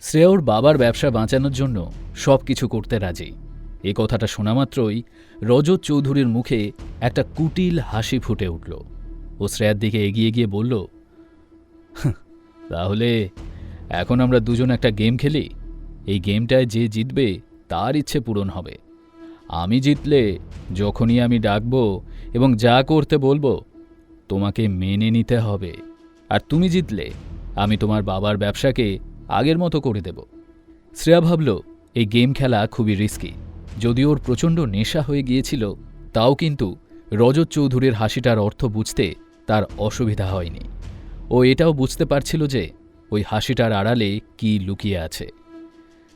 শ্রেয়া ওর বাবার ব্যবসা বাঁচানোর জন্য সব কিছু করতে রাজি। এ কথাটা শোনা মাত্রই রজত চৌধুরীর মুখে একটা কুটিল হাসি ফুটে উঠল ও শ্রেয়ার দিকে এগিয়ে গিয়ে বলল "হাহ, তাহলে এখন আমরা দুজন একটা গেম খেলি। এই গেমটায় যে জিতবে তার ইচ্ছে পূরণ হবে। আমি জিতলে যখনই আমি ডাকবো এবং যা করতে বলব তোমাকে মেনে নিতে হবে। আর তুমি জিতলে আমি তোমার বাবার ব্যবসাকে আগের মতো করে দেব। শ্রেয়া ভাবল এই গেম খেলা খুবই রিস্কি যদি ওর প্রচণ্ড নেশা হয়ে গিয়েছিল তাও কিন্তু রজত চৌধুরীর হাসিটার অর্থ বুঝতে তার অসুবিধা হয়নি। ও এটাও বুঝতে পারছিল যে ওই হাসিটার আড়ালে কি লুকিয়ে আছে।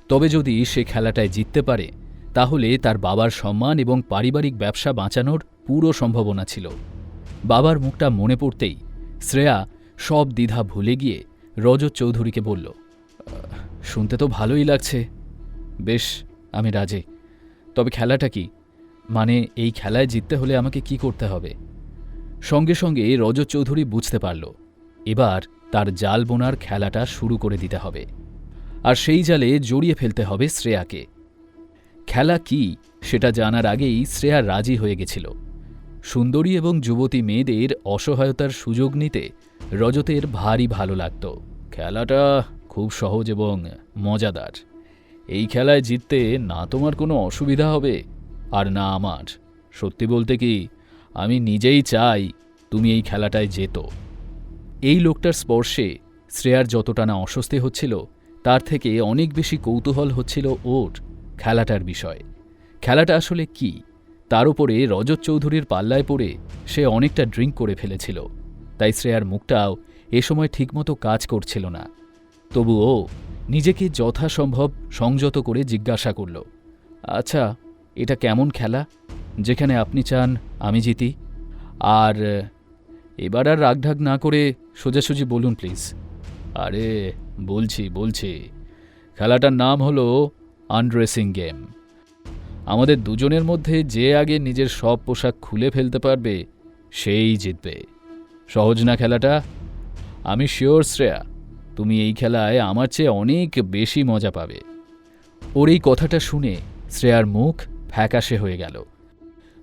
তবে যদি সে খেলাটায় জিততে পারে তাহলে তার বাবার সম্মান এবং পারিবারিক ব্যবসা বাঁচানোর পুরো সম্ভাবনা ছিল। বাবার মুখটা মনে পড়তেই শ্রেয়া সব দ্বিধা ভুলে গিয়ে রজত চৌধুরীকে বলল "আহ, শুনতে তো ভালোই লাগছে। বেশ, আমি রাজি। তবে খেলাটা কি? মানে এই খেলায় জিততে হলে আমাকে কি করতে হবে? সঙ্গে সঙ্গে রজত চৌধুরী বুঝতে পারল, এবার তার জাল বোনার খেলাটা শুরু করে দিতে হবে। আর সেই জালে জড়িয়ে ফেলতে হবে শ্রেয়াকে। খেলা কি, সেটা জানার আগেই শ্রেয়া রাজি হয়ে গেছিল। সুন্দরী এবং যুবতী মেয়েদের অসহায়তার সুযোগ নিতে রজতের ভারী ভালো লাগত। খেলাটা খুব সহজ এবং মজাদার। এই খেলায় জিততে না তোমার কোনো অসুবিধা হবে, আর না আমার। সত্যি বলতে কি, আমি নিজেই চাই তুমি এই খেলাটায় যেত। এই লোকটার স্পর্শে শ্রেয়ার যতটা না অস্বস্তি হচ্ছিল, তার থেকে অনেক বেশি কৌতূহল হচ্ছিল ওর খেলাটার বিষয়। খেলাটা আসলে কি? তার উপরে রজত চৌধুরীর পাল্লায় পড়ে সে অনেকটা ড্রিঙ্ক করে ফেলেছিল, তাই শ্রেয়ার মুখটাও এ সময় ঠিকমতো কাজ করছিল না। তবুও নিজেকে যথাসম্ভব সংযত করে জিজ্ঞাসা করল আচ্ছা এটা কেমন খেলা? যেখানে আপনি চান, আমি জিতি। আর, এবার আর রাগঢাগ না করে সোজাসুজি বলুন প্লিজ। আরে, বলছি বলছি, খেলাটার নাম হলো আনড্রেসিং গেম। আমাদের দুজনের মধ্যে যে আগে নিজের সব পোশাক খুলে ফেলতে পারবে, সেই জিতবে। সহজ না খেলাটা? আমি শিওর শ্রেয়া। তুমি এই খেলায় আমার চেয়ে অনেক বেশি মজা পাবে। ওর এই কথাটা শুনে শ্রেয়ার মুখ ফ্যাকাশে হয়ে গেল।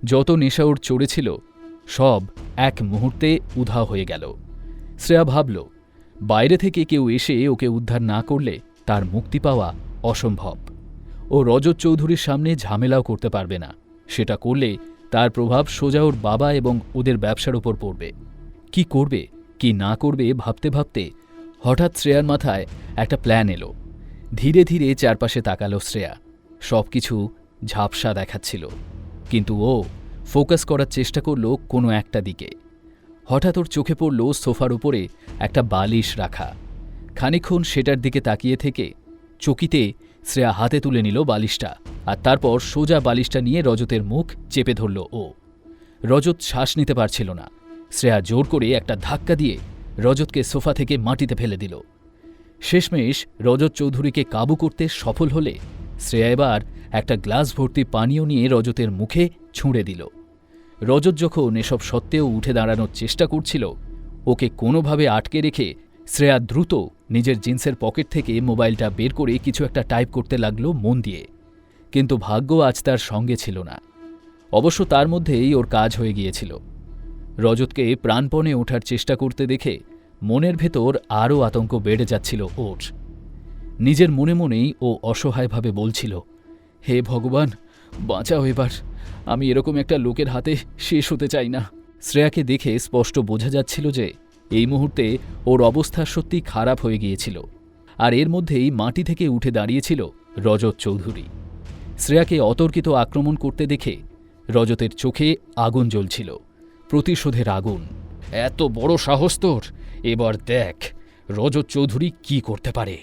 যত নেশা ওর চড়েছিল, সব এক মুহূর্তে উধা হয়ে গেল। শ্রেয়া ভাবল, বাইরে থেকে কেউ এসে ওকে উদ্ধার না করলে তার মুক্তি পাওয়া অসম্ভব। ও রজত চৌধুরীর সামনে ঝামেলাও করতে পারবে না। সেটা করলে তার প্রভাব সোজা ওর বাবা এবং ওদের ব্যবসার ওপর পড়বে। কি করবে, কি না করবে ভাবতে ভাবতে হঠাৎ শ্রেয়ার মাথায় একটা প্ল্যান এলো। ধীরে ধীরে চারপাশে তাকালো শ্রেয়া। সব কিছু ঝাপসা দেখাচ্ছিল। কিন্তু ও ফোকাস করার চেষ্টা করল কোনো একটা দিকে। হঠাৎ ওর চোখে পড়ল সোফার উপরে একটা বালিশ রাখা। খানিকক্ষণ সেটার দিকে তাকিয়ে থেকে চকিতে শ্রেয়া হাতে তুলে নিল বালিশটা আর তারপর সোজা বালিশটা নিয়ে রজতের মুখ চেপে ধরল ও। রজত শ্বাস নিতে পারছিল না। শ্রেয়া জোর করে একটা ধাক্কা দিয়ে রজতকে সোফা থেকে মাটিতে ফেলে দিল। শেষমেশ রজত চৌধুরীকে কাবু করতে সফল হলে শ্রেয়া এবার একটা গ্লাস ভর্তি পানীয় নিয়ে রজতের মুখে ছুঁড়ে দিল। রজত যখন এসব সত্ত্বেও উঠে দাঁড়ানোর চেষ্টা করছিল, ওকে কোনোভাবে আটকে রেখে শ্রেয়া দ্রুত নিজের জিন্সের পকেট থেকে মোবাইলটা বের করে কিছু একটা টাইপ করতে লাগল মন দিয়ে। কিন্তু ভাগ্য আজ তার সঙ্গে ছিল না। অবশ্য তার মধ্যেই ওর কাজ হয়ে গিয়েছিল। রজতকে প্রাণপণে ওঠার চেষ্টা করতে দেখে মনের ভেতর আরও আতঙ্ক বেড়ে যাচ্ছিল ওর। নিজের মনে মনেই ও অসহায়ভাবে বলছিল, হে ভগবান, বাঁচাও এবার। আমি এরকম একটা লোকের হাতে শেষ হতে চাই না। শ্রেয়াকে দেখে স্পষ্ট বোঝা যাচ্ছিল যে এই মুহূর্তে ওর অবস্থা সত্যি খারাপ হয়ে গিয়েছিল, আর এর মধ্যেই মাটি থেকে উঠে দাঁড়িয়েছিল রজত চৌধুরী। শ্রেয়াকে অতর্কিত আক্রমণ করতে দেখে রজতের চোখে আগুন জ্বলছিল। প্রতিশোধের আগুন। এত বড় সাহস তোর? এবার দেখ, রজত চৌধুরী কি করতে পারে।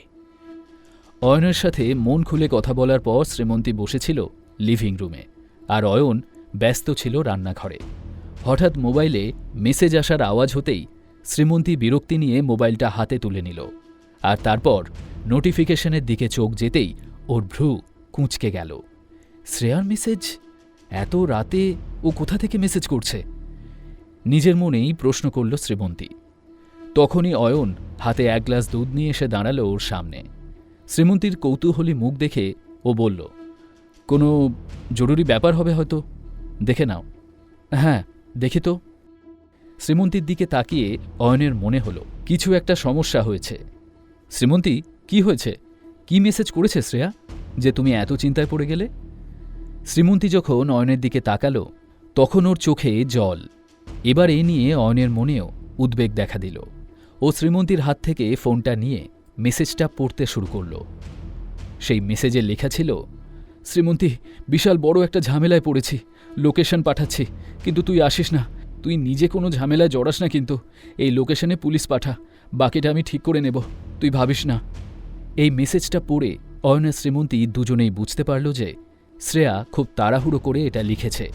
অয়নের সাথে মন খুলে কথা বলার পর শ্রীমন্তী বসেছিল লিভিং রুমে। আর অয়ন ব্যস্ত ছিল রান্নাঘরে। হঠাৎ মোবাইলে মেসেজ আসার আওয়াজ হতেই শ্রীমন্তী বিরক্তি নিয়ে মোবাইলটা হাতে তুলে নিল। আর তারপর নোটিফিকেশনের দিকে চোখ যেতেই ওর ভ্রু কুঁচকে গেল। শ্রেয়ার মেসেজ? এত রাতে ও কোথা থেকে মেসেজ করছে? নিজের মনেই প্রশ্ন করল শ্রীমন্তী। তখনই অয়ন হাতে এক গ্লাস দুধ নিয়ে এসে দাঁড়াল ওর সামনে। শ্রীমন্তীর কৌতূহলী মুখ দেখে ও বলল, কোনো জরুরি ব্যাপার হবে হয়তো? দেখে নাও। হ্যাঁ দেখি তো। শ্রীমন্তীর দিকে তাকিয়ে অয়নের মনে হলো, কিছু একটা সমস্যা হয়েছে। শ্রীমন্তী, কি হয়েছে? কি মেসেজ করেছে শ্রেয়া, যে তুমি এত চিন্তায় পড়ে গেলে? শ্রীমন্তী যখন অয়নের দিকে তাকালো, তখন ওর চোখে জল। এবার এ নিয়ে অয়নের মনেও উদ্বেগ দেখা দিল। ও শ্রীমন্তীর হাত থেকে ফোনটা নিয়ে মেসেজটা পড়তে শুরু করল। সেই মেসেজে লেখা ছিল, শ্রীমন্তী, বিশাল বড় একটা ঝামেলায় পড়েছি, লোকেশন পাঠাচ্ছি, কিন্তু তুই আসিস না। তুই নিজে কোনো ঝামেলায় জড়াস না কিন্তু। এই লোকেশনে পুলিশ পাঠা, বাকিটা আমি ঠিক করে নেব, তুই ভাবিস না। এই মেসেজটা পড়ে অয়নের শ্রীমন্তী দুজনেই বুঝতে পারল যে শ্রেয়া খুব তাড়াহুড়ো করে এটা লিখেছে।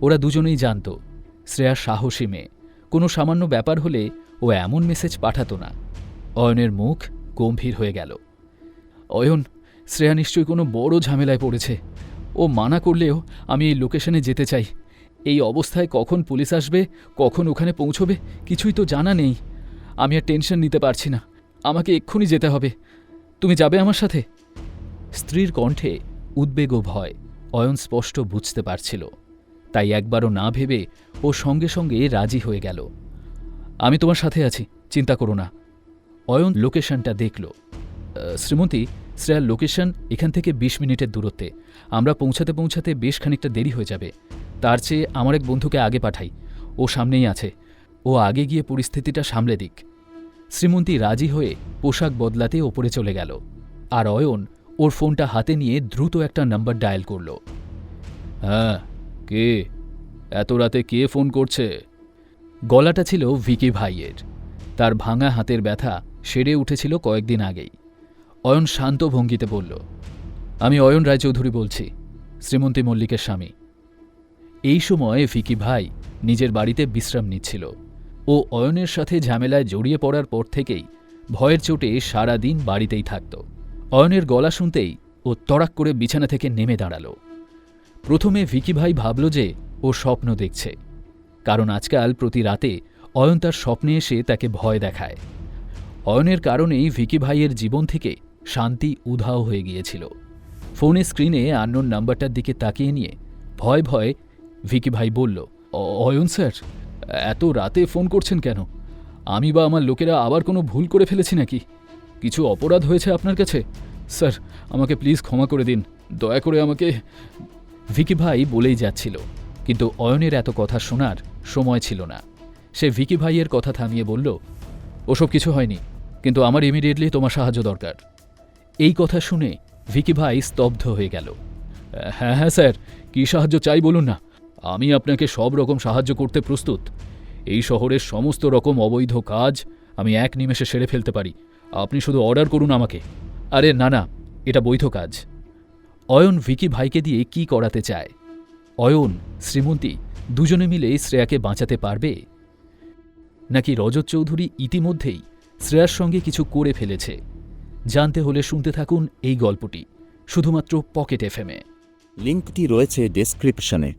ওরা দুজনেই জানত শ্রেয়া সাহসী মেয়ে। কোনো সামান্য ব্যাপার হলে ও এমন মেসেজ পাঠাতো না। অয়নের মুখ গম্ভীর হয়ে গেল। অয়ন, শ্রেয়া নিশ্চয়ই কোনো বড় ঝামেলায় পড়েছে। ও মানা করলেও আমি এই লোকেশনে যেতে চাই। এই অবস্থায় কখন পুলিশ আসবে, কখন ওখানে পৌঁছবে, কিছুই তো জানা নেই। আমি আর টেনশন নিতে পারছি না। আমাকে এক্ষুনি যেতে হবে। তুমি যাবে আমার সাথে? স্ত্রীর কণ্ঠে উদ্বেগ ও ভয় অয়ন স্পষ্ট বুঝতে পারছিল। তাই একবারও না ভেবে ও সঙ্গে সঙ্গে রাজি হয়ে গেল। আমি তোমার সাথে আছি, চিন্তা করো না। অয়ন লোকেশনটা দেখল। শ্রীমতী শ্রেয়ার লোকেশন এখান থেকে বিশ মিনিটের দূরত্বে। আমরা পৌঁছাতে পৌঁছাতে বেশ খানিকটা দেরি হয়ে যাবে। তার চেয়ে আমার এক বন্ধুকে আগে পাঠাই। ও সামনেই আছে। ও আগে গিয়ে পরিস্থিতিটা সামলে দিক। শ্রীমন্তী রাজি হয়ে পোশাক বদলাতে ওপরে চলে গেল। আর অয়ন ওর ফোনটা হাতে নিয়ে দ্রুত একটা নাম্বার ডায়াল করল। হ্যাঁ কে? এত রাতে কে ফোন করছে? গলাটা ছিল ভিকি ভাইয়ের। তার ভাঙা হাতের ব্যথা সেরে উঠেছিল কয়েকদিন আগেই। অয়ন শান্ত ভঙ্গিতে বলল, আমি অয়ন রায়চৌধুরী বলছি, শ্রীমন্তী মল্লিকের স্বামী। এই সময় ভিকি ভাই নিজের বাড়িতে বিশ্রাম নিচ্ছিল ও অয়নের সাথে ঝামেলায় জড়িয়ে পড়ার পর থেকেই ভয়ের চোটে সারা দিন বাড়িতেই থাকত। অয়নের গলা শুনতেই ও তড়াক করে বিছানা থেকে নেমে দাঁড়াল। প্রথমে ভিকি ভাই ভাবল যে ও স্বপ্ন দেখছে। কারণ আজকাল প্রতি রাতে অয়ন তার স্বপ্নে এসে তাকে ভয় দেখায়। অয়নের কারণেই ভিকি ভাইয়ের জীবন থেকে শান্তি উধাও হয়ে গিয়েছিল। ফোনের স্ক্রিনে আন্নোর নাম্বারটার দিকে তাকিয়ে নিয়ে ভয় ভয় ভিকি ভাই বলল অয়ন স্যার, এত রাতে ফোন করছেন কেন? আমি বা আমার লোকেরা আবার কোনো ভুল করে ফেলেছি নাকি? কিছু অপরাধ হয়েছে আপনার কাছে? স্যার, আমাকে প্লিজ ক্ষমা করে দিন। দয়া করে আমাকে ভিকি ভাই বলেই যাচ্ছিল, কিন্তু অয়নের এত কথা শোনার সময় ছিল না। সে ভিকি ভাইয়ের কথা থামিয়ে বলল, ওসব কিছু হয়নি, কিন্তু আমার ইমিডিয়েটলি তোমার সাহায্য দরকার। এই কথা শুনে ভিকি ভাই স্তব্ধ হয়ে গেল। হ্যাঁ হ্যাঁ স্যার, কী সাহায্য চাই বলুন না, আমি আপনাকে সব রকম সাহায্য করতে প্রস্তুত। এই শহরের সমস্ত রকম অবৈধ কাজ আমি এক নিমেষে সেরে ফেলতে পারি। আপনি শুধু অর্ডার করুন আমাকে। আরে, না না, এটা বৈধ কাজ। অয়ন ভিকি ভাইকে দিয়ে কি করাতে চায়? অয়ন, শ্রীমন্তী, দুজনে মিলে শ্রেয়াকে বাঁচাতে পারবে? নাকি রজত চৌধুরী ইতিমধ্যেই শ্রেয়ার সঙ্গে কিছু করে ফেলেছে? জানতে হলে শুনতে থাকুন এই গল্পটি, শুধুমাত্র পকেট এফএমে লিঙ্কটি রয়েছে ডেসক্রিপশনে।